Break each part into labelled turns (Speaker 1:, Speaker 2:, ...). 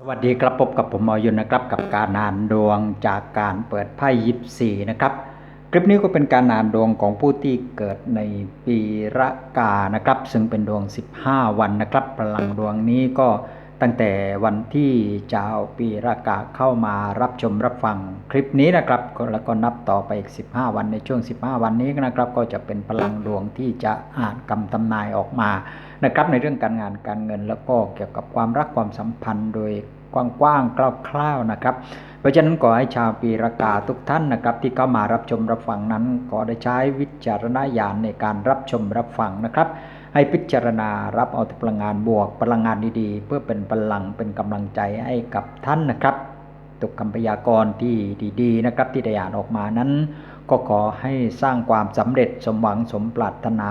Speaker 1: สวัสดีครับพบกับผมหมอยุนนะครับกับการอ่านดวงจากการเปิดไพ่ยิปซีนะครับ คลิปนี้ก็เป็นการอ่านดวงของผู้ที่เกิดในปีระกานะครับ ซึ่งเป็นดวง 15 วันนะครับพลังดวงนี้ก็ตั้งแต่วันที่เจ้าปีระกาเข้ามารับชมรับฟังคลิปนี้นะครับแล้วก็นับต่อไปอีก 15 วันในช่วง 15 วันนี้นะครับ ก็จะเป็นพลังดวงที่จะอ่านกำทำนายออกมา นะครับในเรื่องการงานการเงิน แล้วก็เกี่ยวกับความรักความสัมพันธ์โดยกว้างๆคร่าวๆนะครับ เพราะฉะนั้นขอให้ชาวปีรากาทุกท่านนะครับ ที่เข้ามารับชมรับฟังนั้นขอได้ใช้วิจารณญาณในการรับชมรับฟังนะครับ ให้พิจารณารับเอาพลังงานบวกพลังงานดีๆ เพื่อเป็นพลังเป็นกำลังใจให้กับท่านนะครับตุกคำพยากรที่ดีๆนะครับที่ได้อ่านออกมานั้น ก็ขอให้สร้างความสำเร็จสมหวังสมปรารถนา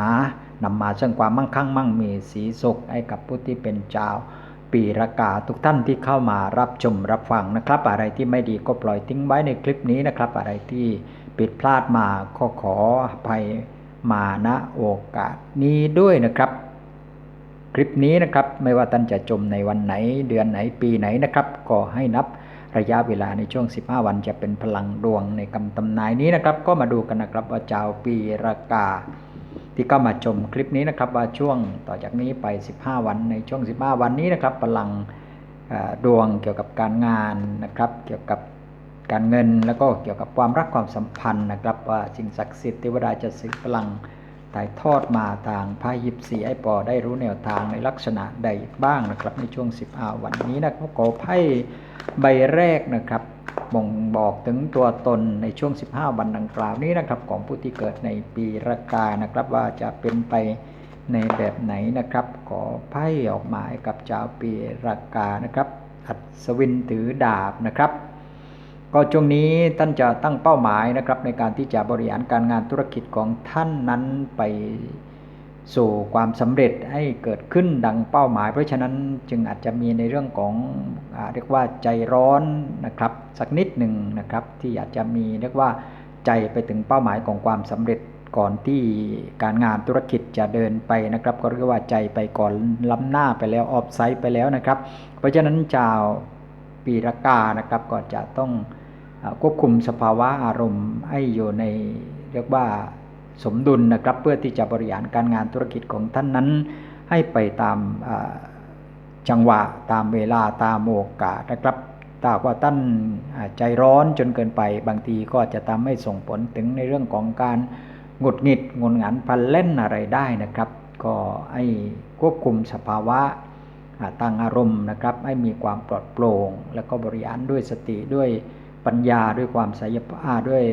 Speaker 1: นำมาซึ่งความมั่งคั่งมั่งมีสีสุขให้กับผู้ที่เป็นเจ้าปีรากาทุกท่านที่เข้ามารับชมรับฟังนะครับ อะไรที่ไม่ดีก็ปล่อยทิ้งไว้ในคลิปนี้นะครับ อะไรที่ผิดพลาดมาก็ขออภัยมาณโอกาสนี้ด้วยนะครับ คลิปนี้นะครับไม่ว่าท่านจะจมในวันไหนเดือนไหนปีไหนนะครับ ก็ให้นับระยะเวลาในช่วง 15 วันจะเป็นพลังดวงในคำตำนายนี้นะครับ ก็มาดูกันนะครับว่าเจ้าปีรากา ที่เข้ามาชมคลิปนี้นะครับว่าช่วงต่อจากนี้ไป 15 วันในช่วง 15 วันนี้นะครับพลังดวงเกี่ยวกับการงานนะครับ เกี่ยวกับการเงินแล้วก็เกี่ยวกับความรักความสัมพันธ์นะครับ ว่าสิ่งศักดิ์สิทธิ์เทวดาจะสื่อพลังถ่ายทอดมาทางพายิบสีไอปอได้รู้แนวทางในลักษณะใดบ้างนะครับ ในช่วง15วันนี้นะครับขอไพ่ใบแรกนะครับ บ่งบอกถึงตัวตนในช่วง 15 วันดังกล่าวนี้นะครับ ของผู้ที่เกิดในปีรากานะครับ ว่าจะเป็นไปในแบบไหนนะครับ ขอไพ่ออกมาให้กับชาวปีรากานะครับ อัศวินถือดาบนะครับ ก็ช่วงนี้ท่านจะตั้งเป้าหมายนะครับ ในการที่จะบริหารการงานธุรกิจของท่านนั้นไปสู่ความสำเร็จให้เกิดขึ้นดังเป้าหมาย เพราะฉะนั้นจึงอาจจะมีในเรื่องของอเรียกว่าใจร้อนนะครับ สักนิดหนึ่งนะครับ ที่อยาจจะมีเรียกว่าใจไปถึงเป้าหมายของความสำเร็จก่อนที่การงานธุรกิจจะเดินไปนะครับ ก็เรียกว่าใจไปก่อนล้ำหน้าไปแล้วออฟไซด์ไปแล้วนะครับ เพราะฉะนั้นชาวปีรากานะครับก็จะต้องควบคุมสภาวะอารมณ์ให้อยู่ในเรียกว่าสมดุลนะครับ เพื่อที่จะบริหารการงานธุรกิจของท่านนั้น ให้ไปตามจังหวะตามเวลาตามโอกาสนะครับ ถ้าหากว่าท่านใจร้อนจนเกินไป บางทีก็จะทำให้ส่งผลถึงในเรื่องของการหงุดหงิดงนงันพันเล่นอะไรได้นะครับ ก็ให้ควบคุมสภาวะอ่าตั้งอารมณ์นะครับให้มีความปลอดโปร่ง แล้วก็บริหารด้วยสติด้วยปัญญาด้วยความศักยภาพด้วย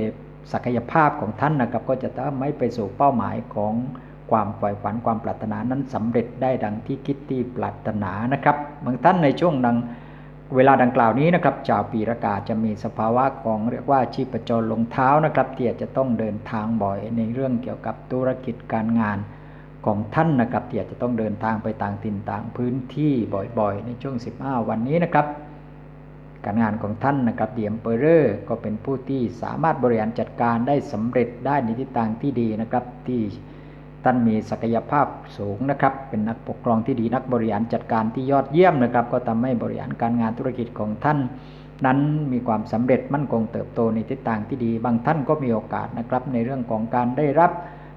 Speaker 1: ศักยภาพของท่านนะครับ ก็จะทำให้ไปสู่เป้าหมายของความใฝ่ฝันความปรารถนานั้นสำเร็จได้ดังที่คิดที่ปรารถนานะครับบางท่านในช่วงดัง เวลาดังกล่าวนี้นะครับชาวปีรากาจะมีสภาวะของเรียกว่าชีพจรลงเท้านะครับที่จะต้องเดินทางบ่อยในเรื่องเกี่ยวกับธุรกิจการงานของท่านนะครับที่จะต้องเดินทางไปต่างถิ่นต่างพื้นที่บ่อยๆ ในช่วง 15 วันนี้นะครับ การงานของท่านนะครับเดียมเปอร์เรอร์ก็เป็นผู้ที่สามารถบริหารจัดการได้สำเร็จได้ในทิศทางที่ดีนะครับที่ ท่านมีศักยภาพสูงนะครับ เป็นนักปกครองที่ดีนักบริหารจัดการที่ยอดเยี่ยมนะครับ ก็ทำให้บริหารการงานธุรกิจของท่าน นั้นมีความสำเร็จมั่นคงเติบโตในทิศทางที่ดี บางท่านก็มีโอกาสนะครับ ในเรื่องของการได้รับ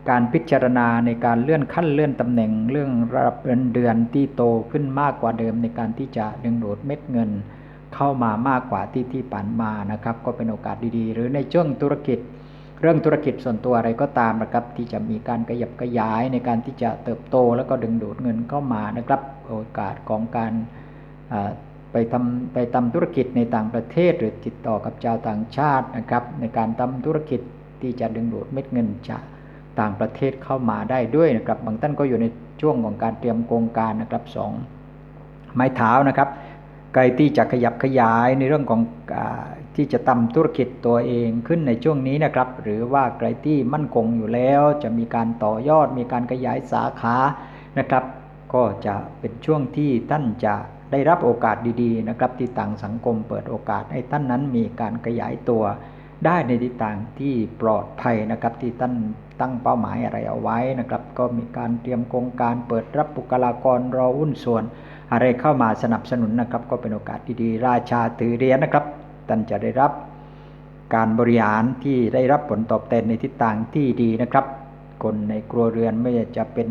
Speaker 1: การพิจารณาในการเลื่อนขั้นเลื่อนตำแหน่งเรื่องระดับเงินเดือนที่โตขึ้นมากกว่าเดิมในการที่จะดึงดูดเม็ดเงิน เข้ามามากกว่าที่ที่ผ่านมานะครับ ก็เป็นโอกาสดีๆ หรือในช่วงธุรกิจ เรื่องธุรกิจส่วนตัวอะไรก็ตามนะครับ ที่จะมีการขยับขยายในการที่จะเติบโต แล้วก็ดึงดูดเงินเข้ามานะครับ โอกาสของการไปทำไปทำธุรกิจในต่างประเทศ หรือติดต่อกับชาวต่างชาตินะครับ ในการทำธุรกิจที่จะดึงดูดเม็ดเงินจากต่างประเทศเข้ามาได้ด้วยนะครับ บางท่านก็อยู่ในช่วงของการเตรียมโครงการนะครับสองไม้เท้านะครับใครที่จะขยับขยายในเรื่องของ ที่จะทำธุรกิจตัวเองขึ้นในช่วงนี้นะครับ หรือว่าใครที่มั่นคงอยู่แล้ว จะมีการต่อยอดมีการขยายสาขานะครับ ก็จะเป็นช่วงที่ท่านจะได้รับโอกาสดีๆนะครับที่ต่างสังคมเปิดโอกาสให้ท่านนั้นมีการขยายตัวได้ในทิศทางที่ปลอดภัยนะครับที่ท่านตั้งเป้าหมายอะไรเอาไว้นะครับ ก็มีการเตรียมโครงการเปิดรับบุคลากรรอหุ้นส่วน อะไรเข้ามาสนับสนุนนะครับ ก็เป็นโอกาสดีๆ ราชาถือเหรียญนะครับ ท่านจะได้รับการบริหารที่ได้รับผลตอบแทนในทิศทางที่ดีนะครับ คนในครัวเรือนไม่ว่าจะเป็น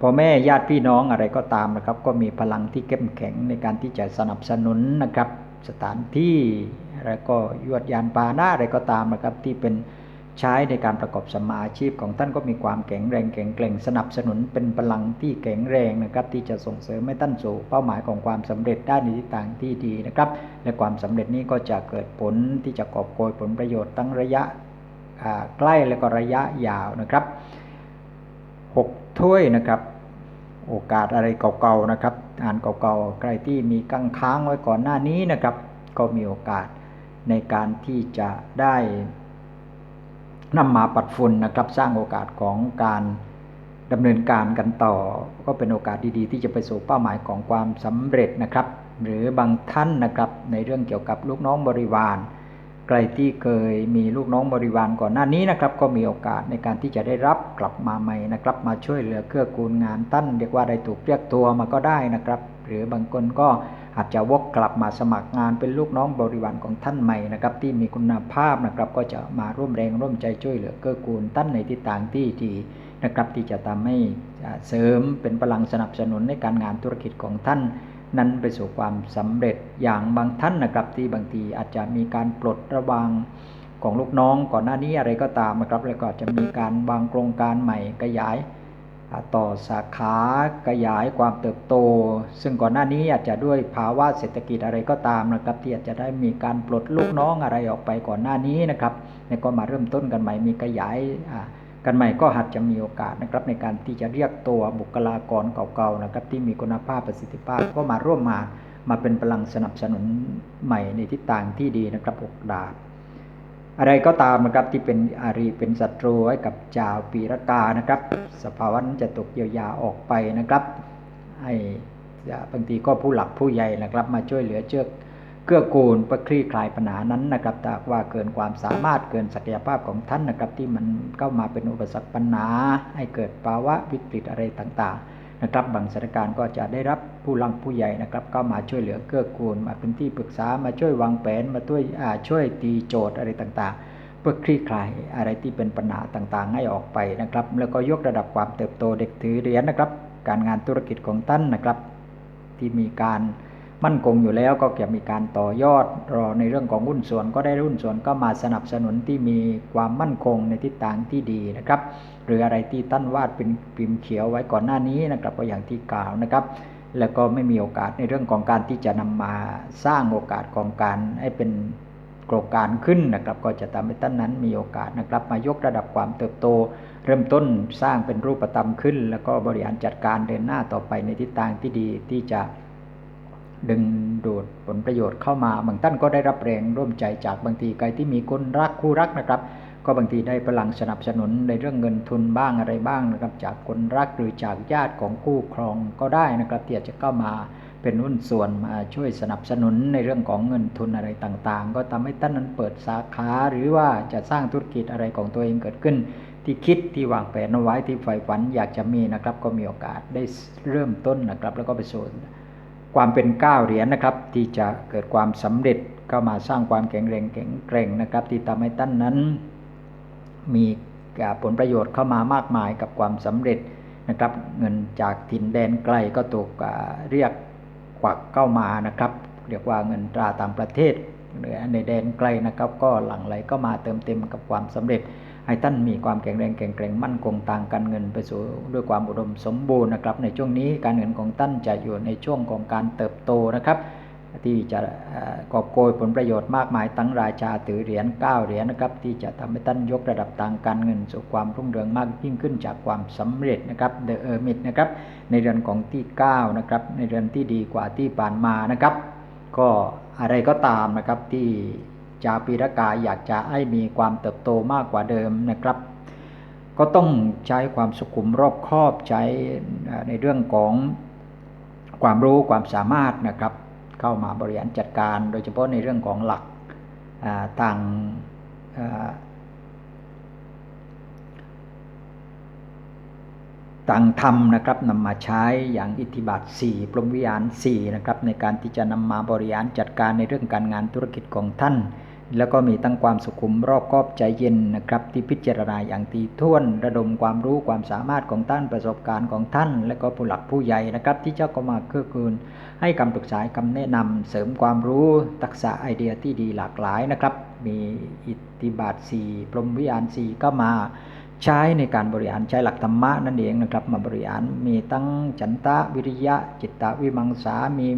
Speaker 1: พ่อแม่ญาติพี่น้องอะไรก็ตามนะครับ ก็มีพลังที่เข้มแข็งในการที่จะสนับสนุนนะครับ สถานที่แล้วก็ยวดยานปาหนะอะไรก็ตามนะครับที่เป็น ใช้ในการประกอบสมมาอาชีพของท่านก็มีความแข็งแรงแข็งแกร่งสนับสนุนเป็นพลังที่แข็งแรงนะครับ ที่จะส่งเสริมให้ท่านสู่เป้าหมายของความสำเร็จด้ในทิศทางที่ดีนะครับ และความสำเร็จนี้ก็จะเกิดผลที่จะกอบโกยผลประโยชน์ตั้งระยะใกล้และก็ระยะยาวนะครับหกถ้วยนะครับโอกาสอะไรเก่าๆนะครับงานเก่าๆใครที่มีกังค้างไว้ก่อนหน้านี้นะครับ ก็มีโอกาสในการที่จะได้ นำมาปัดฝุ่นนะครับสร้างโอกาสของการดำเนินการกันต่อ ก็เป็นโอกาสดีๆ ที่จะไปสู่เป้าหมายของความสำเร็จนะครับ หรือบางท่านนะครับในเรื่องเกี่ยวกับลูกน้องบริวารใครที่เคยมีลูกน้องบริวารก่อนหน้านี้นะครับก็มีโอกาสในการที่จะได้รับกลับมาใหม่นะครับ มาช่วยเหลือเกื้อกูลงานท่านเรียกว่าได้ถูกเรียกตัวมาก็ได้นะครับ หรือบางคนก็ อาจจะวกกลับมาสมัครงานเป็นลูกน้องบริวารของท่านใหม่นะครับที่มีคุณภาพนะครับก็จะมาร่วมแรงร่วมใจช่วยเหลือเกื้อกูลท่านในทิศทางที่ดีนะครับที่จะทำให้เสริมเป็นพลังสนับสนุนในการงานธุรกิจของท่าน นั้นไปสู่ความสำเร็จอย่างบางท่านนะครับที่บางทีอาจจะมีการปลดระวางของลูกน้องก่อนหน้านี้อะไรก็ตามนะครับแล้วก็จะมีการวางโครงการใหม่ขยาย ต่อสาขาขยายความเติบโต ซึ่งก่อนหน้านี้อาจจะด้วยภาวะเศรษฐกิจอะไรก็ตามนะครับ ที่อาจจะได้มีการปลดลูกน้องอะไรออกไปก่อนหน้านี้นะครับแล้วก็มาเริ่มต้นกันใหม่มีขยายกันใหม่ก็อาจจะมีโอกาสนะครับในการที่จะเรียกตัวบุคลากรเก่าๆนะครับที่มีคุณภาพประสิทธิภาพก็มาร่วมมามาเป็นพลังสนับสนุนใหม่ในทิศทางที่ดีนะครับหกดาบ อะไรก็ตามนะครับที่เป็นอารีเป็นศัตรูให้กับจาวปีรกานะครับ สภาวะนั้นจะตกเยียวยาออกไปนะครับให้บางทีก็ผู้หลักผู้ใหญ่นะครับ มาช่วยเหลือเชือกเกื้อกูลเพื่อคลี่คลายปัญหานั้นนะครับถ้าหากว่าเกินความสามารถเกินศักยภาพของท่านนะครับ ที่มันเข้ามาเป็นอุปสรรคปัญหา ให้เกิดภาวะวิกฤตอะไรต่างๆ นะครับบางสถานการณ์ก็จะได้รับผู้ลังผู้ใหญ่นะครับเข้ามาช่วยเหลือเกื้อกูล มาเป็นที่ปรึกษามาช่วยวางแผนมาช่วยอ่าช่วยตีโจทย์อะไรต่างๆ เพื่อคลี่คลายอะไรที่เป็นปัญหาต่างๆ ให้ออกไปนะครับ แล้วก็ยกระดับความเติบโตเด็กถือเหรียญนะครับ การงานธุรกิจของท่านนะครับ ที่มีการมั่นคงอยู่แล้วก็จะมีการต่อยอดรอในเรื่องของหุ้นส่วนก็ได้หุ้นส่วนก็มาสนับสนุนที่มีความมั่นคงในทิศทางที่ดีนะครับ หรืออะไรที่ท่านวาดเป็นพิมพ์เขียวไว้ก่อนหน้านี้นะครับก็อย่างที่กล่าวนะครับ แล้วก็ไม่มีโอกาสในเรื่องของการที่จะนำมาสร้างโอกาสของการให้เป็นโครงการขึ้นนะครับ ก็จะทำให้ท่านนั้นมีโอกาสนะครับ มายกระดับความเติบโต เริ่มต้นสร้างเป็นรูปธรรมขึ้น แล้วก็บริหารจัดการเดินหน้าต่อไปในทิศทางที่ดีที่จะดึงดูดผลประโยชน์เข้ามา บางท่านก็ได้รับแรงร่วมใจจากบางทีใครที่มีคนรักคู่รักนะครับ ก็บางทีได้พลังสนับสนุนในเรื่องเงินทุนบ้างอะไรบ้างนะครับ จากคนรักหรือจากญาติของคู่ครองก็ได้นะครับที่จะเข้ามาเป็นหุ้นส่วนมาช่วยสนับสนุนในเรื่องของเงินทุนอะไรต่างๆ ก็ทำให้ท่านนั้นเปิดสาขาหรือว่าจะสร้างธุรกิจอะไรของตัวเองเกิดขึ้น ที่คิดที่วางแผนเอาไว้ที่ใฝ่ฝันอยากจะมีนะครับ ก็มีโอกาสได้เริ่มต้นนะครับ แล้วก็ไปสู่ความเป็นก้าวเหรียญนะครับ ที่จะเกิดความสำเร็จเข้ามาสร้างความแข็งแรงแข็งแกร่งนะครับ ที่ทำให้ท่านนั้น มีผลประโยชน์เข้ามามากมายกับความสำเร็จนะครับ เงินจากถิ่นแดนไกลก็ถูกเรียกควักเข้ามานะครับ เรียกว่าเงินตราต่างประเทศหรือในแดนไกลนะครับ ก็หลั่งไหลก็มาเติมเต็มกับความสำเร็จ ให้ท่านมีความแข็งแรงแข็งแกร่งมั่นคงทางการเงินไปสู่ด้วยความอุดมสมบูรณ์นะครับ ในช่วงนี้การเงินของท่านจะอยู่ในช่วงของการเติบโตนะครับ ที่จะกอบโกยผลประโยชน์มากมายตั้งราชาถือเหรียญเก้าเหรียญนะครับ ที่จะทำให้ท่านยกระดับทางการเงินสู่ความรุ่งเรืองมากยิ่งขึ้นจากความสำเร็จนะครับเดอะเออร์มิดนะครับในเดือนของที่9นะครับในเดือนที่ดีกว่าที่ผ่านมานะครับ ก็อะไรก็ตามนะครับที่จาปีรกาอยากจะให้มีความเติบโตมากกว่าเดิมนะครับ ก็ต้องใช้ความสุขุมรอบคอบใช้ในเรื่องของความรู้ความสามารถนะครับ เข้ามาบริหารจัดการ โดยเฉพาะในเรื่องของหลักทางต่างธรรมนะครับนำมาใช้อย่างอิทธิบาท4ปรมวิหาร4นะครับในการที่จะนำมาบริหารจัดการในเรื่องการงานธุรกิจของท่าน แล้วก็มีตั้งความสุขุมรอบคอบใจเย็นนะครับ ที่พิจารณาอย่างตีท่วน ระดมความรู้ความสามารถของท่านประสบการณ์ของท่าน และก็ผู้หลักผู้ใหญ่นะครับ ที่เจ้าก็มาเกื้อกูลให้คำปรึกษาคำแนะนำเสริมความรู้ทักษะไอเดียที่ดีหลากหลายนะครับ มีอิทธิบาท4ปรมวิหาร4ก็มา ใช้ในการบริหารใช้หลักธรรมะนั่นเองนะครับ มาบริหารมีตั้งฉันทะวิริยะ จิตตวิมังสา มี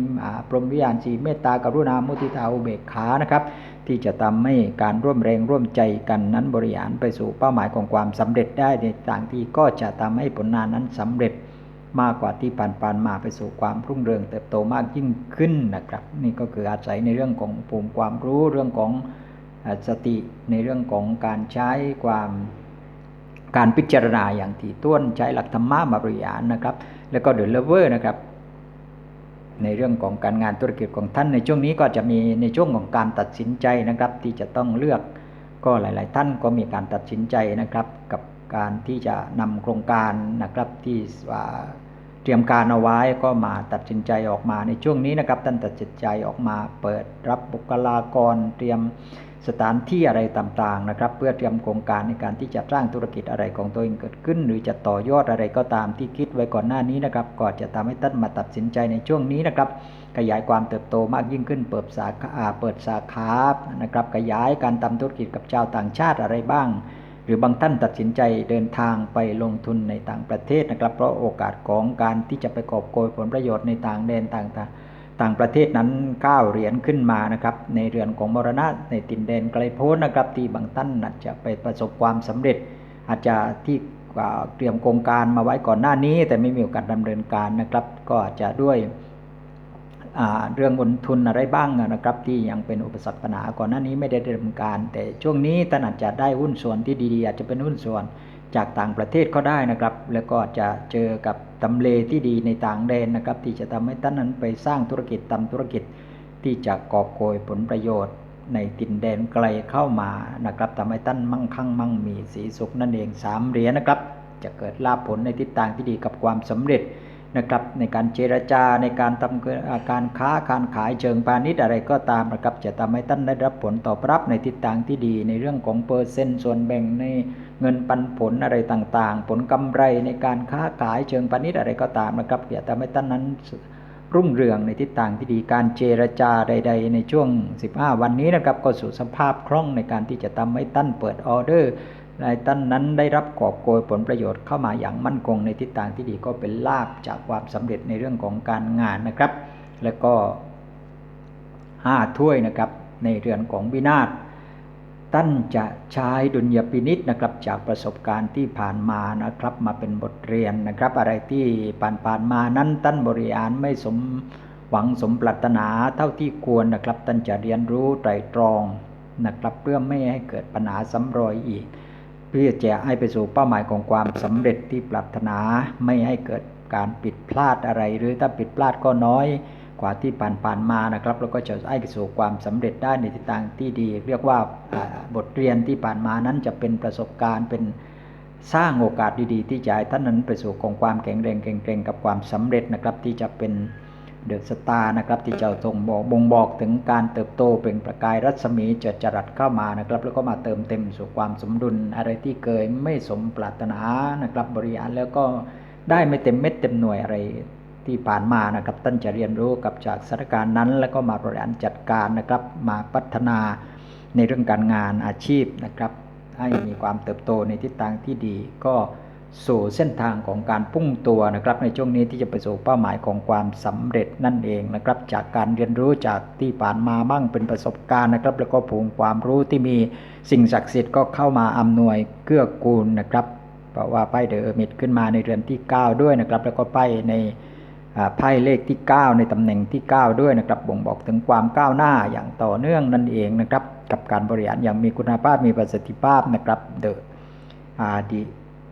Speaker 1: ปรมวิหารสีเมตตากรุณามุทิตาอุเบกขานะครับ ที่จะทำให้การร่วมแรงร่วมใจกันนั้นบริหารไปสู่เป้าหมายของความสำเร็จได้ในต่างที่ก็จะทำให้ผลงานนั้นสำเร็จมากกว่าที่ผ่านๆมาไปสู่ความรุ่งเรืองเติบโตมากยิ่งขึ้นนะครับ นี่ก็คืออาศัยในเรื่องของภูมิความรู้เรื่องของสติในเรื่องของการใช้ความ การพิจารณาอย่างถี่ถ้วนใช้หลักธรรมะมาบริหารนะครับ แล้วก็เดลเวอร์นะครับ ในเรื่องของการงานธุรกิจของท่านในช่วงนี้ก็จะมีในช่วงของการตัดสินใจนะครับ ที่จะต้องเลือกก็หลาย ๆ ท่านก็มีการตัดสินใจนะครับ กับการที่จะนำโครงการนะครับที่เตรียมการเอาไว้ก็มาตัดสินใจออกมาในช่วงนี้นะครับท่านตัดสินใจออกมาเปิดรับบุคลากรเตรียม สถานที่อะไรต่างๆนะครับ เพื่อเตรียมโครงการในการที่จะสร้างธุรกิจอะไรของตัวเองเกิดขึ้น หรือจะต่อยอดอะไรก็ตามที่คิดไว้ก่อนหน้านี้นะครับก็จะทำให้ท่านมาตัดสินใจในช่วงนี้นะครับ ขยายความเติบโตมากยิ่งขึ้น เปิดสาขาเปิดสาขานะครับ ขยายการทำธุรกิจกับชาวต่างชาติอะไรบ้าง หรือบางท่านตัดสินใจเดินทางไปลงทุนในต่างประเทศนะครับ เพราะโอกาสของการที่จะไปกอบโกยผลประโยชน์ในต่างแดนต่างๆ ต่างประเทศนั้นก้าวเหรียญขึ้นมานะครับในเรือนของมรณะในตินแดนไกลโพ้นนะครับที่บางท่านอาจจะไปประสบความสำเร็จ อาจจะที่เตรียมโครงการมาไว้ก่อนหน้านี้ แต่ไม่มีโอกาสดำเนินการนะครับ ก็อาจจะด้วยเรื่องลงทุนอะไรบ้างนะครับ ที่ยังเป็นอุปสรรคปัญหาก่อนหน้านี้ไม่ได้ดำเนินการ แต่ช่วงนี้ท่านอาจจะได้หุ้นส่วนที่ดีๆ อาจจะเป็นหุ้นส่วน จากต่างประเทศก็ได้นะครับ แล้วก็จะเจอกับตำเลที่ดีในต่างแดนนะครับ ที่จะทำให้ท่านนั้นไปสร้างธุรกิจทำธุรกิจที่จะกอบโกยผลประโยชน์ ในตินแดนไกลเข้ามานะครับทำให้ท่านมั่งคั่งมั่งมีสีสุขนั่นเองสามเหรียญนะครับ จะเกิดลาภผลในทิศทางที่ดีกับความสำเร็จ นะครับในการเจรจาในการทำการค้าการขายเชิงพาณิชย์อะไรก็ตามนะครับจะทำให้ท่านได้รับผลตอบรับในทิศทางที่ดี ในเรื่องของเปอร์เซ็นต์ส่วนแบ่งในเงินปันผลอะไรต่างๆ ผลกำไรในการค้าขายเชิงพาณิชย์อะไรก็ตามนะครับจะทำให้ท่านนั้นรุ่งเรืองในทิศทางที่ดีการเจรจาใด ๆ ในช่วง 15 วันนี้นะครับก็สู่สภาพคล่องในการที่จะทำให้ท่านเปิดออเดอร์ นายท่านนั้นได้รับกอบโกยผลประโยชน์เข้ามาอย่างมั่นคงในทิศทางที่ดีก็เป็นลาบจากความสำเร็จในเรื่องของการงานนะครับ แล้วก็ห้าถ้วยนะครับในเรือนของวินาศท่านจะใช้ดุลยพินิษนะครับจากประสบการณ์ที่ผ่านมานะครับมาเป็นบทเรียนนะครับ อะไรที่ผ่านผ่านมานั้นท่านบริหารไม่สมหวังสมปรารถนาเท่าที่ควรนะครับท่านจะเรียนรู้ไตรตรองนะครับเพื่อไม่ให้เกิดปัญหาซ้ำรอยอีก พื่อจะให้ไปสู่เป้าหมายของความสำเร็จที่ปรารถนาไม่ให้เกิดการผิดพลาดอะไร หรือถ้าผิดพลาดก็น้อยกว่าที่ผ่านๆมานะครับแล้วก็จะให้ไปสู่ความสำเร็จได้ในทิศทางที่ดี เรียกว่าบทเรียนที่ผ่านมานั้นจะเป็นประสบการณ์เป็นสร้างโอกาสดีๆ ที่จะให้ท่านนั้นไปสู่ของความแข็งแรงเก่งๆกับความสำเร็จนะครับที่จะเป็น เดอะสตาร์นะครับที่จะทรงบอกบ่งบอกถึงการเติบโตเป็นประกายรัศมีจะจรัสเข้ามานะครับ แล้วก็มาเติมเต็มสู่ความสมดุลอะไรที่เคยไม่สมปรารถนานะครับบริหารแล้วก็ได้ไม่เต็มเม็ดเต็มหน่วยอะไรที่ผ่านมานะครับท่านจะเรียนรู้กับจากสถานการณ์นั้น แล้วก็มาบริหารจัดการนะครับ มาพัฒนาในเรื่องการงานอาชีพนะครับ ให้มีความเติบโตในทิศทางที่ดีก็ สู่เส้นทางของการพุ่งตัวนะครับในช่วงนี้ที่จะไปสู่เป้าหมายของความสำเร็จนั่นเองนะครับ จากการเรียนรู้จากที่ผ่านมาบ้างเป็นประสบการณ์นะครับ แล้วก็ภูมิความรู้ที่มีสิ่งศักดิ์สิทธิ์ก็เข้ามาอำนวยเกื้อกูลนะครับเพราะว่าไพ่เดอะมิดขึ้นมาในเรือนที่ 9 ด้วยนะครับ แล้วก็ไพ่ในไพ่เลขที่ 9 ในตำแหน่งที่ 9 ด้วยนะครับ บ่งบอกถึงความก้าวหน้าอย่างต่อเนื่องนั่นเองนะครับ กับการบริหารอย่างมีคุณภาพมีประสิทธิภาพนะครับเดอะอาดี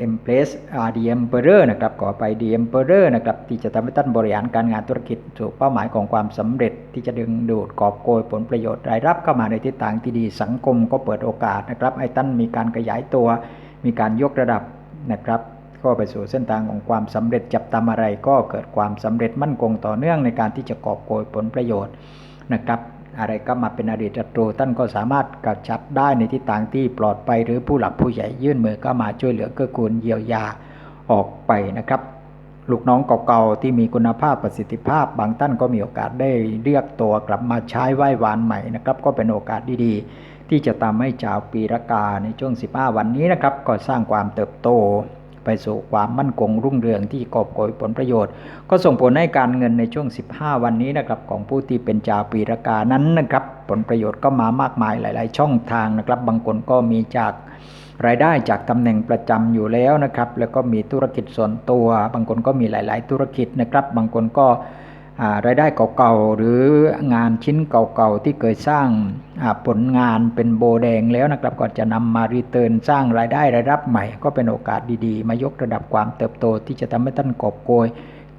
Speaker 1: Empress The Emperor นะครับก่อไป The Emperor นะครับที่จะทำให้ท่านบริหารการงานธุรกิจสู่เป้าหมายของความสำเร็จที่จะดึงดูดกอบโกยผลประโยชน์รายรับเข้ามาในทิศทางที่ดีสังคมก็เปิดโอกาสนะครับให้ท่านมีการขยายตัว มีการยกระดับนะครับก็ไปสู่เส้นทางของความสำเร็จจับตามอะไรก็เกิดความสำเร็จมั่นคงต่อเนื่องในการที่จะกอบโกยผลประโยชน์นะครับ อะไรก็มาเป็นอดีตศัตรูท่านก็สามารถกำจัดได้ในทิศทางที่ปลอดภัยหรือผู้หลักผู้ใหญ่ยื่นมือก็มาช่วยเหลือเกื้อกูลเยียวยาออกไปนะครับ ลูกน้องเก่าๆที่มีคุณภาพประสิทธิภาพ บางท่านก็มีโอกาสได้เรียกตัวกลับมาใช้ไหว้วานใหม่นะครับ ก็เป็นโอกาสดีๆ ที่จะทำให้ชาวปีรากาในช่วง 15 วันนี้นะครับ ก็สร้างความเติบโต ไปสู่ความมั่นคงรุ่งเรืองที่กอบโกยผลประโยชน์ ก็ส่งผลให้การเงินในช่วง 15 วันนี้นะครับของผู้ที่เป็นชาวปีรากานั้นนะครับผลประโยชน์ก็มามากมายหลาย ๆ ช่องทางนะครับ บางคนก็มีจากรายได้จากตำแหน่งประจำอยู่แล้วนะครับ แล้วก็มีธุรกิจส่วนตัว บางคนก็มีหลาย ๆ ธุรกิจนะครับ บางคนก็ รายได้เก่าๆหรืองานชิ้นเก่าๆที่เคยสร้างาผลงานเป็นโบแดงแล้วนะครับก็จะนำมารีเทิร์นสร้างรายได้รายรับใหม่ ก็เป็นโอกาสดีๆ มายกระดับความเติบโตที่จะทำให้ท่านกอบโกย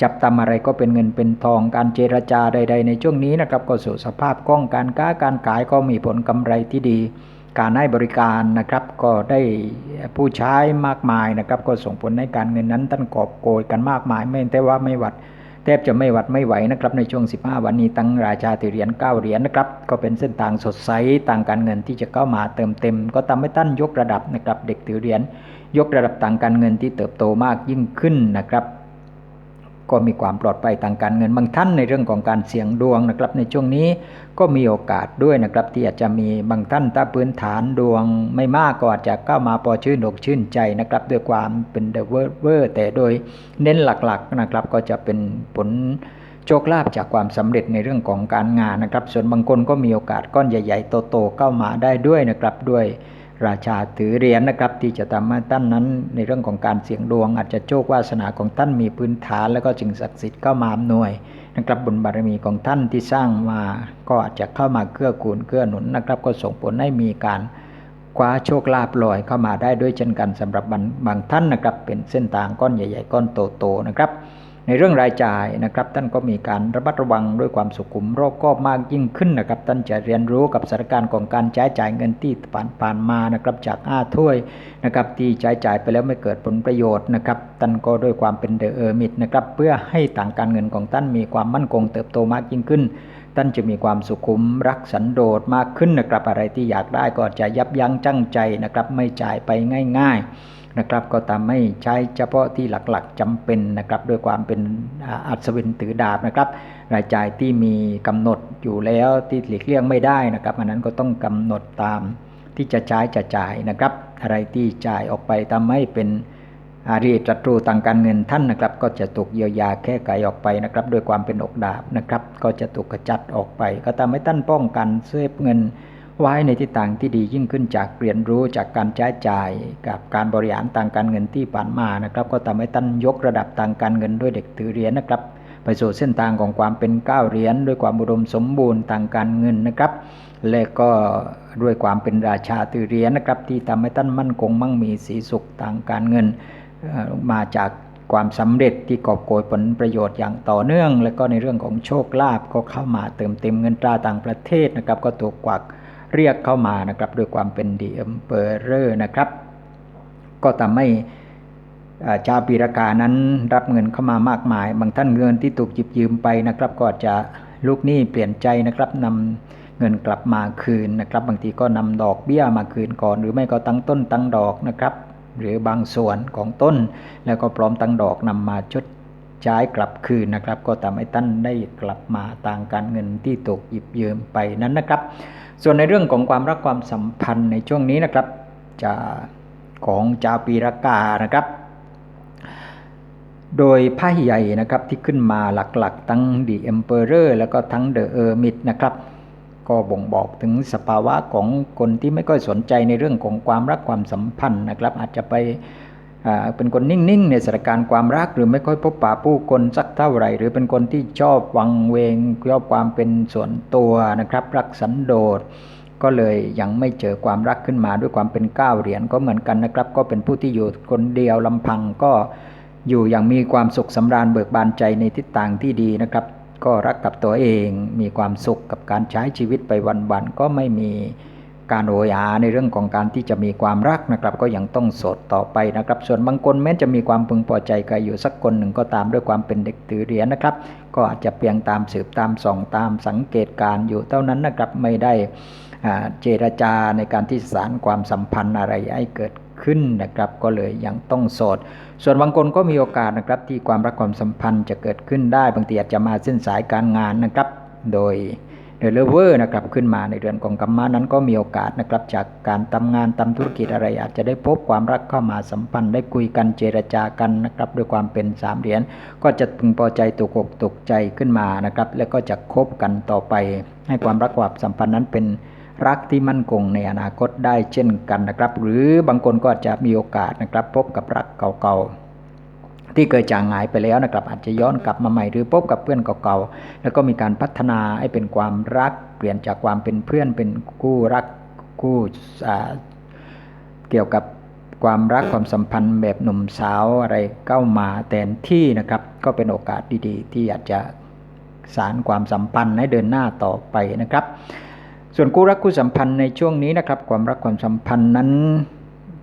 Speaker 1: จับตำอะไรก็เป็นเงินเป็นทองการเจรจาใด ๆ ในช่วงนี้นะครับก็สู่สภาพคล่องการค้าการขายก็มีผลกำไรที่ดี การให้บริการนะครับก็ได้ผู้ใช้มากมายนะครับก็ส่งผลให้การเงินนั้นท่านกอบโกยกันมากมาย ไม่แต่ว่าไม่หวัด แทบจะไม่หวัดไม่ไหวนะครับในช่วง 15 วันนี้ตั้งราชาติเหรียญ9เหรียญนะครับก็เป็นเส้นทางสดใสต่างการเงินที่จะเข้ามาเติมเต็ม ก็ทำให้ต้านยกระดับนะครับเด็กถือเหรียญยกระดับต่างการเงินที่เติบโตมากยิ่งขึ้นนะครับ ก็มีความปลอดภัยทางการเงินบางท่านในเรื่องของการเสี่ยงดวงนะครับ ในช่วงนี้ก็มีโอกาสด้วยนะครับ ที่อาจจะมีบางท่านถ้าพื้นฐานดวงไม่มากก็อาจจะเข้ามาพอชื่นอกชื่นใจนะครับ ด้วยความเป็นเดเวอร์เวอร์แต่โดยเน้นหลักๆนะครับ ก็จะเป็นผลโชคลาภจากความสำเร็จในเรื่องของการงานนะครับ ส่วนบางคนก็มีโอกาสก้อนใหญ่ ๆ โตๆเข้ามาได้ด้วยนะครับด้วย ราชาถือเหรียญนะครับ ที่จะทำให้ท่านนั้น ในเรื่องของการเสี่ยงดวง อาจจะโชควาสนาของท่านมีพื้นฐาน แล้วก็จึงศักดิ์สิทธิ์เข้ามาอำนวยนะครับบุญบารมีของท่านที่สร้างมาก็อาจจะเข้ามาเกื้อกูลเกื้อหนุนนะครับ ก็ส่งผลให้มีการคว้าโชคลาภลอยเข้ามาได้ด้วยเช่นกันสำหรับบางบางท่านนะครับ เป็นเส้นทางก้อนใหญ่ ๆ ก้อนโตๆนะครับ ในเรื่องรายจ่ายนะครับ ท่านก็มีการระมัดระวังด้วยความสุขุมรอบคอบมากยิ่งขึ้นนะครับ ท่านจะเรียนรู้กับสถานการณ์ของการใช้จ่ายเงินที่ผ่านผ่านมานะครับจากอ้าถ้วยนะครับที่ใช้จ่ายไปแล้วไม่เกิดผลประโยชน์นะครับท่านก็ด้วยความเป็นเดอะเออร์มิดนะครับเพื่อให้ต่างการเงินของท่านมีความมั่นคงเติบโตมากยิ่งขึ้นท่านจะมีความสุขุมรักสันโดษมากขึ้นนะครับ อะไรที่อยากได้ก็จะยับยั้งชั่งใจนะครับ ไม่จ่ายไปง่าย ๆ นะครับ ก็ทำให้ใช้เฉพาะที่หลักๆจำเป็นนะครับด้วยความเป็นอัศวินถือดาบนะครับ รายจ่ายที่มีกำหนดอยู่แล้วที่หลีกเลี่ยงไม่ได้นะครับอันนั้นก็ต้องกำหนดตามที่จะใช้จะจ่ายนะครับ อะไรที่จ่ายออกไปทำให้เป็นอารีศัตรูทางการเงินท่านนะครับ ก็จะถูกเยียวยาแก้ไขออกไปนะครับด้วยความเป็นอกดาบนะครับ ก็จะถูกกระจัดออกไป ก็ทำให้ท่านป้องกันเซฟเงิน ไว้ในทิศทางที่ดียิ่งขึ้นจากเรียนรู้จากการใช้จ่ายกับการบริหารทางการเงินที่ผ่านมานะครับ ก็ทำให้ท่านยกระดับทางการเงินด้วยเด็กถือเหรียญนะครับ ไปสู่เส้นทางของความเป็นก้าวเหรียญด้วยความอุดมสมบูรณ์ทางการเงินนะครับ และก็ด้วยความเป็นราชาถือเหรียญนะครับ ที่ทำให้ท่านมั่นคงมั่งมีสีสุขทางการเงินมาจากความสำเร็จที่กอบโกยผลประโยชน์อย่างต่อเนื่อง และก็ในเรื่องของโชคลาภก็เข้ามาเติมเต็มเงินตราต่างประเทศนะครับ ก็ถูกกวัก เรียกเข้ามานะครับด้วยความเป็นดีเอ็มเปอร์นะครับ ก็ทำให้อ่ชาวปีรากานั้นรับเงินเข้ามามากมาย บางท่านเงินที่ถูกหยิบยืมไปนะครับ ก็จะลูกหนี้เปลี่ยนใจนะครับนำเงินกลับมาคืนนะครับ บางทีก็นำดอกเบี้ยมาคืนก่อน หรือไม่ก็ตั้งต้นตั้งดอกนะครับหรือบางส่วนของต้น แล้วก็พร้อมตั้งดอกนำมาชดใช้กลับคืนนะครับ ก็ทำให้ท่านได้กลับมาทางการเงินที่ถูกหยิบยืมไปนั้นนะครับ ส่วนในเรื่องของความรักความสัมพันธ์ในช่วงนี้นะครับจะของจาวปีรากานะครับ โดยไพ่ใหญ่นะครับที่ขึ้นมาหลักๆ ทั้ง The Emperor แล้วก็ทั้ง The Hermit นะครับก็บ่งบอกถึงสภาวะของคนที่ไม่ค่อยสนใจในเรื่องของความรักความสัมพันธ์นะครับ อาจจะไป เป็นคนนิ่งๆในสถานการณ์ความรักหรือไม่ค่อยพบปะผู้คนสักเท่าไหร่ หรือเป็นคนที่ชอบวังเวงชอบความเป็นส่วนตัวนะครับรักสันโดษก็เลยยังไม่เจอความรักขึ้นมาด้วยความเป็นก้าวเหรียญก็เหมือนกันนะครับ ก็เป็นผู้ที่อยู่คนเดียวลำพังก็อยู่อย่างมีความสุขสำราญเบิกบานใจในทิศทางที่ดีนะครับ ก็รักกับตัวเองมีความสุขกับการใช้ชีวิตไปวันๆก็ไม่มี การโหยาในเรื่องของการที่จะมีความรักนะครับก็ยังต้องโสดต่อไปนะครับ ส่วนบางคนแม้จะมีความพึงพอใจใครอยู่สักคนหนึ่งก็ตามด้วยความเป็นเด็กถือเหรียญนะครับ ก็อาจจะเพียงตามสืบตามส่องตามสังเกตการอยู่เท่านั้นนะครับไม่ได้เจรจาในการที่สารความสัมพันธ์อะไรให้เกิดขึ้นนะครับก็เลยยังต้องโสด ส่วนบางคนก็มีโอกาสนะครับที่ความรักความสัมพันธ์จะเกิดขึ้นได้บางทีอาจจะมาเส้นสายการงานนะครับ โดย เลเวอร์นะครับขึ้นมาในเดือนกองกรรมะนั้นก็มีโอกาสนะครับจากการทำงานทำธุรกิจอะไรอาจจะได้พบความรักเข้ามาสัมพันธ์ได้คุยกันเจรจากันนะครับด้วยความเป็นสามเหรียญก็จะพึงพอใจตกอกตกใจขึ้นมานะครับแล้วก็จะคบกันต่อไป ให้ความรักความสัมพันธ์นั้นเป็นรักที่มั่นคงในอนาคตได้เช่นกันนะครับ หรือบางคนก็อาจจะมีโอกาสนะครับพบกับรักเก่าๆ ที่เคยจางหายไปแล้วนะครับอาจจะย้อนกลับมาใหม่หรือพบกับเพื่อนเก่าๆแล้วก็มีการพัฒนาให้เป็นความรัก เปลี่ยนจากความเป็นเพื่อนเป็นคู่รักคู่เกี่ยวกับความรักความสัมพันธ์แบบหนุ่มสาวอะไรเข้ามาแทนที่นะครับ ก็เป็นโอกาสดีๆ ที่อาจจะสารความสัมพันธ์ให้เดินหน้าต่อไปนะครับ ส่วนคู่รักคู่สัมพันธ์ในช่วงนี้นะครับ ความรักความสัมพันธ์นั้น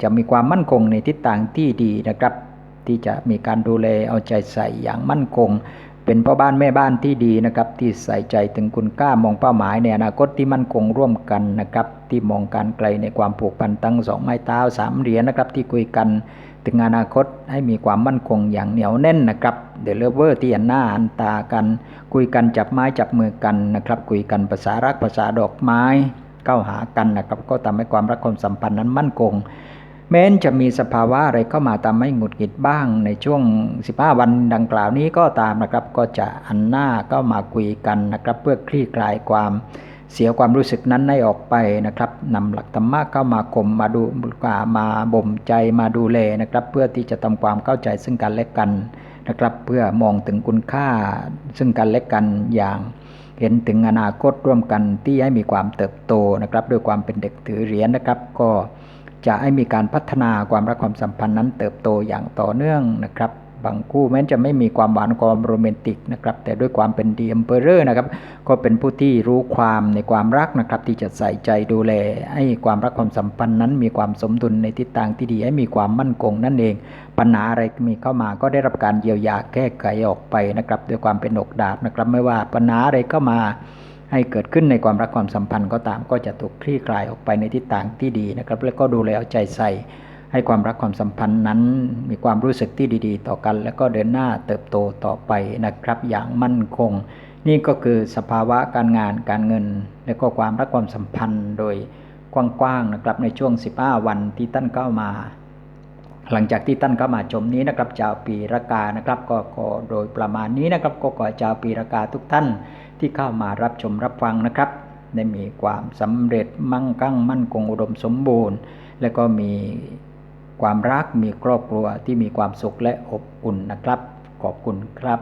Speaker 1: จะมีความมั่นคงในทิศทางที่ดีนะครับ ที่จะมีการดูแลเอาใจใส่อย่างมั่นคง เป็นพ่อบ้านแม่บ้านที่ดีนะครับ ที่ใส่ใจถึงคุณค่ามองเป้าหมายในอนาคตที่มั่นคงร่วมกันนะครับ ที่มองการไกลในความผูกพันตั้งสองไม้เท้าสามเหรียญนะครับ ที่คุยกันถึงอนาคตให้มีความมั่นคงอย่างเหนียวแน่นนะครับเดลเวอร์ที่หันหน้าหันตากัน คุยกันจับไม้จับมือกันนะครับ คุยกันภาษารักภาษาดอกไม้ เข้าหากันนะครับ ก็ทำให้ความรักความสัมพันธ์นั้นมั่นคง แม้นจะมีสภาวะอะไรเข้ามาทำให้หงุดหงิดบ้าง ในช่วง 15 วันดังกล่าวนี้ก็ตามนะครับ ก็จะหันหน้าก็มาคุยกันนะครับ เพื่อคลี่คลายความเสียความรู้สึกนั้นให้ออกไปนะครับนำหลักธรรมะเข้ามาข่มมาดูมาบ่มใจมาดูแลนะครับ เพื่อที่จะทำความเข้าใจซึ่งกันและกันนะครับ เพื่อมองถึงคุณค่าซึ่งกันและกันอย่างเห็นถึงอนาคตร่วมกันที่ให้มีความเติบโตนะครับ ด้วยความเป็นเด็กถือเหรียญนะครับ ก็ จะให้มีการพัฒนาความรักความสัมพันธ์นั้นเติบโตอย่างต่อเนื่องนะครับบางคู่แม้จะไม่มีความหวานความโรแมนติกนะครับแต่ด้วยความเป็นดีเอ็มเปอเรอร์นะครับก็เป็นผู้ที่รู้ความในความรักนะครับที่จะใส่ใจดูแล ให้ความรักความสัมพันธ์นั้น มีความสมดุลในทิศทางที่ดีให้มีความมั่นคงนั่นเอง ปัญหาอะไรมีเข้ามาก็ได้รับการเยียวยาแก้ไขออกไปนะครับด้วยความเป็นอกดาบนะครับไม่ว่าปัญหาอะไรเข้ามา ให้เกิดขึ้นในความรักความสัมพันธ์ก็ตามก็จะถูกคลี่คลายออกไปในทิศทางที่ดีนะครับ แล้วก็ดูแลเอาใจใส่ ให้ความรักความสัมพันธ์นั้น มีความรู้สึกที่ดี ๆ ต่อกัน แล้วก็เดินหน้าเติบโตต่อไปนะครับ อย่างมั่นคง นี่ก็คือสภาวะการงานการเงิน และก็ความรักความสัมพันธ์โดยกว้างๆนะครับในช่วง 15 วันที่ท่านเข้ามา หลังจากที่ท่านเข้ามาชมนี้นะครับชาวปีรากานะครับ ก็ขอโดยประมาณนี้นะครับก็ขอชาวปีรากาทุกท่าน ที่เข้ามารับชมรับฟังนะครับ ได้มีความสำเร็จมั่งคั่งมั่นคงอุดมสมบูรณ์ และก็มีความรักมีครอบครัวที่มีความสุขและอบอุ่นนะครับ ขอบคุณครับ